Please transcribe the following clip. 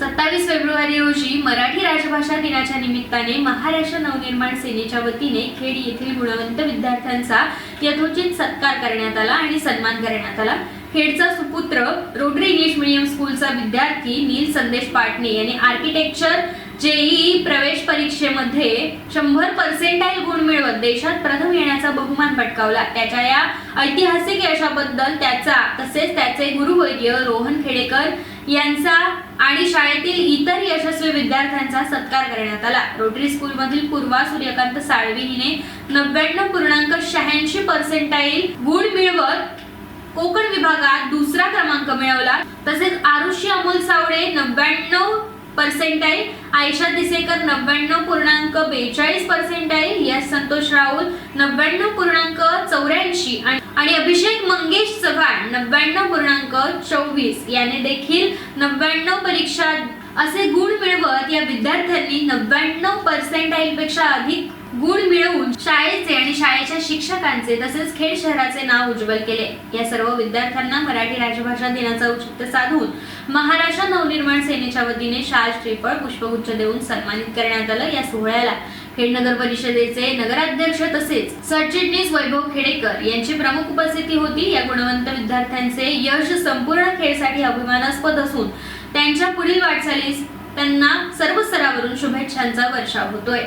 सत्तावीस फेब्रुवारी रोजी मराठी राजभाषा दिनाच्या निमित्ताने महाराष्ट्र नवनिर्माण सेनेच्या वतीने खेड येथील गुणवंत विद्यार्थ्यांचा यथोचित सत्कार करण्यात आला आणि सन्मान करण्यात आला. खेडचा सुपुत्र रोटरी इंग्लिश मिडियम स्कूलचा विद्यार्थी नील संदेश पाटणे यांनी आर्किटेक्चर जेईई प्रवेश परीक्षेमध्ये शंभर पर्सेंटाईल गुण मिळवत देशात प्रथम येण्याचा बहुमान पटकावला. त्याच्या या ऐतिहासिक यशाबद्दल त्याचा तसेच त्याचे गुरुवर्य रोहन खेडेकर यांचा आणि शाळेतील इतर यशस्वी विद्यार्थ्यांचा सत्कार करण्यात आला. रोटरी स्कूलमधील पूर्वा सूर्यकांत साळवी हिने नव्याण्णव पूर्णांक शहाऐंशी पर्सेंटाईल गुण मिळवत कोकण विभागात दुसरा क्रमांक मिळवला. तसेच आरुषी अमोल सावडे नव्याण्णव पर्सेंटाईल आयशा दिसेकर नव्याण्णव पूर्णांक बेचाळीस पर्सेंटाईल यस संतोष राहुल नव्याण्णव पूर्णांक चौऱ्याऐंशी आणि अभिषेक मंगेश चव्हाण नव्याण्णव पूर्णांक चोवीस. याने देखील नव्याण्णव परीक्षा असे गुण मिळवत या विद्यार्थ्यांनी नव्याण्णव पर्सेंटाइलपेक्षा अधिक गुण मिळवून शाळेचे शाळेच्या शिक्षकांचे तसेच खेड शहराचे नाव उज्ज्वल केले. या सर्व विद्यार्थ्यांना मराठी राजभाषा दिनाचा औचित्य साधून महाराष्ट्र नवनिर्माण सेनेच्या वतीने शाल श्रीफळ पुष्पगुच्छ देऊन सन्मानित करण्यात आलं या सोहळ्याला. खेड नगर परिषदेचे नगराध्यक्ष तसेच सरचिटणीस वैभव खेडेकर यांची प्रमुख उपस्थिती होती. या गुणवंत विद्यार्थ्यांचे यश संपूर्ण खेळसाठी अभिमानास्पद असून त्यांच्या पुढील वाटचालीस त्यांना सर्व स्तरावरून शुभेच्छांचा वर्षाव होतोय.